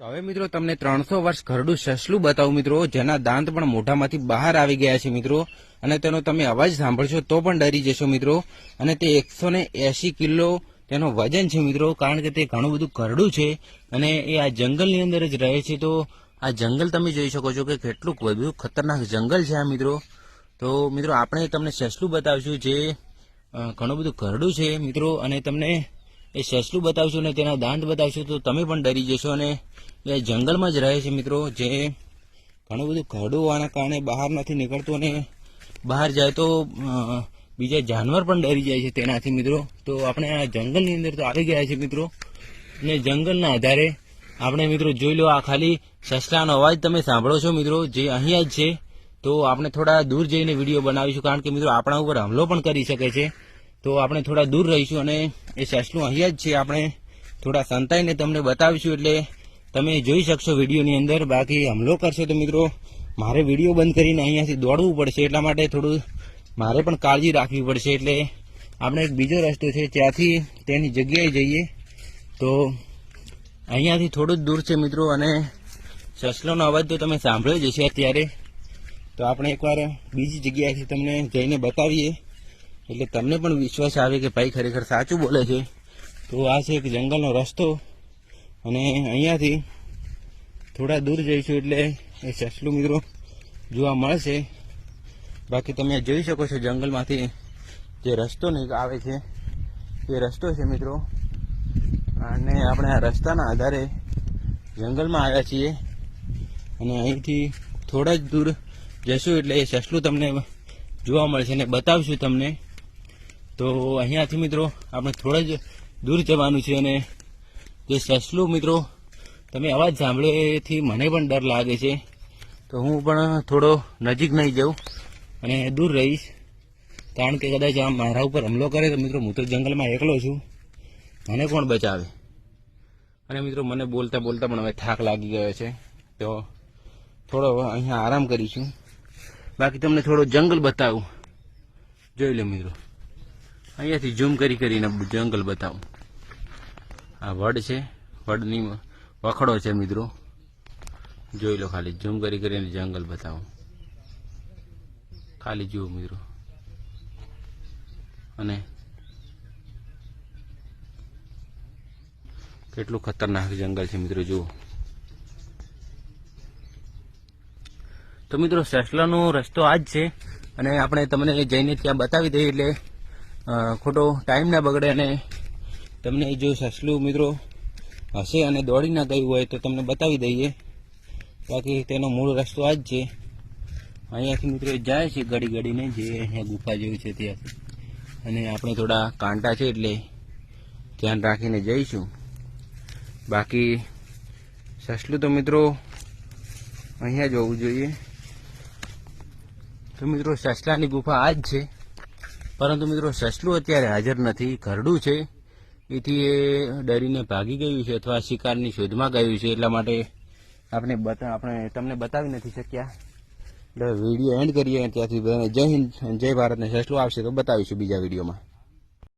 તો હવે મિત્રો તમને ત્રણસો વર્ષ ઘરડું સસલું બતાવું મિત્રો, જેના દાંત પણ મોઢામાંથી બહાર આવી ગયા છે મિત્રો. અને તેનો તમે અવાજ સાંભળશો તો પણ ડરી જશો મિત્રો. અને તે એકસો ને કિલો તેનો વજન છે મિત્રો, કારણ કે તે ઘણું બધું ઘરડું છે. અને એ આ જંગલની અંદર જ રહે છે. તો આ જંગલ તમે જોઈ શકો છો કે કેટલું બધું ખતરનાક જંગલ છે આ મિત્રો. તો મિત્રો, આપણે તમને સસલું બતાવશું જે ઘણું બધું ઘરડું છે મિત્રો. અને તમને એ સસલું બતાવશું ને તેના દાંત બતાવશું તો તમે પણ ડરી જશો અને એ જંગલમાં જ રહે છે મિત્રો, જે ઘણું બધું ઘરડું કારણે બહાર નથી નીકળતું અને બહાર જાય તો બીજા જાનવર પણ ડરી જાય છે તેનાથી મિત્રો. તો આપણે આ જંગલની અંદર તો આવી ગયા છે મિત્રો. અને જંગલના આધારે આપણે મિત્રો જોઈ લો આ ખાલી સસલાનો અવાજ તમે સાંભળો છો મિત્રો, જે અહીંયા જ છે. તો આપણે થોડા દૂર જઈને વીડિયો બનાવીશું, કારણ કે મિત્રો આપણા ઉપર હુમલો પણ કરી શકે છે. તો આપણે થોડા દૂર રહીશું અને એ સસલું અહીંયા જ છે. આપણે થોડા સંતાઈને તમને બતાવીશું, એટલે તમે જોઈ શકશો વિડીયોની અંદર. બાકી હમલો કરશો તો મિત્રો, મારે વીડિયો બંધ કરીને અહીંયાથી દોડવું પડશે, એટલા માટે થોડું મારે પણ કાળજી રાખવી પડશે. એટલે આપણે એક બીજો રસ્તો છે, ત્યાંથી તેની જગ્યાએ જઈએ. તો અહીંયાથી થોડું જ દૂર છે મિત્રો, અને સસલોનો અવાજ તો તમે સાંભળ્યો જ હશે અત્યારે. તો આપણે એકવાર બીજી જગ્યાએથી તમને જઈને બતાવીએ. એટલે તમને પણ વિશ્વાસ આવે કે ભાઈ ખરેખર સાચું બોલે છે? તો આ છે એક જંગલનો રસ્તો અને અહીંયાથી થોડા દૂર જઈશું એટલે એ સસલું મિત્રો જોવા મળશે. બાકી તમે જોઈ શકો છો જંગલમાંથી જે રસ્તો નહીં આવે છે. એ રસ્તો છે મિત્રો. અને આપણે આ રસ્તાના આધારે જંગલમાં આવ્યા છીએ. અને અહીંથી થોડા જ દૂર જશું એટલે એ સસલું તમને જોવા મળશે અને બતાવશું તમને. તો અહીંયાથી મિત્રો આપણે થોડા જ દૂર જવાનું છે અને જે સસલું મિત્રો, તમે અવાજ સાંભળ્યો એથી મને પણ ડર લાગે છે. તો હું પણ થોડો નજીક નહીં જાઉં અને દૂર રહીશ. કારણ કે કદાચ આ મારા ઉપર હુમલો કરે તો મિત્રો હું તો જંગલમાં એકલો છું. મને કોણ બચાવે? અને મિત્રો મને બોલતા બોલતા પણ હવે થાક લાગી ગયો છે. તો થોડો અહીંયા આરામ કરીશું. બાકી તમને થોડો જંગલ બતાવું. જોઈ લો મિત્રો. અહીંયાથી ઝૂમ કરી કરીને જંગલ બતાવું. આ વડ છે, વડની વખડો છે મિત્રો. જોઈ લો ખાલી, ઝૂમ કરી કરીને જંગલ બતાવું. ખાલી જુઓ મિત્રો. અને કેટલું ખતરનાક જંગલ છે મિત્રો, જુઓ. તો મિત્રો, સસલાનો રસ્તો આ જ છે, અને આપણે તમને જઈને ત્યાં બતાવી દઈએ એટલે ખોટો ટાઈમ ના બગડે અને તમને જો સસલું મિત્રો હશે અને દોડી ના ગયું હોય તો તમને બતાવી દઈએ. બાકી તેનો મૂળ રસ્તો આ જ છે. અહીંયાથી મિત્રો જાય છે ગડી ગડીને, જે અહીંયા ગુફા જેવું છે ત્યાંથી. અને આપણે થોડા કાંટા છે એટલે ધ્યાન રાખીને જઈશું. બાકી સસલું તો મિત્રો અહીંયા જ હોવું જોઈએ. તો મિત્રો સસલાની ગુફા આ જ છે. પરંતુ મિત્રો સસલું અત્યારે હાજર નથી, ઘરડું છે. એથી એ ડરીને ભાગી ગયું છે અથવા શિકારની શોધમાં ગયું છે. એટલા માટે આપણે આપણે તમને બતાવી નથી શક્યા. એટલે વીડિયો એન્ડ કરીએ ત્યાંથી જય હિન્દ, જય ભારતને સસલું આવશે તો બતાવીશું બીજા વિડીયોમાં.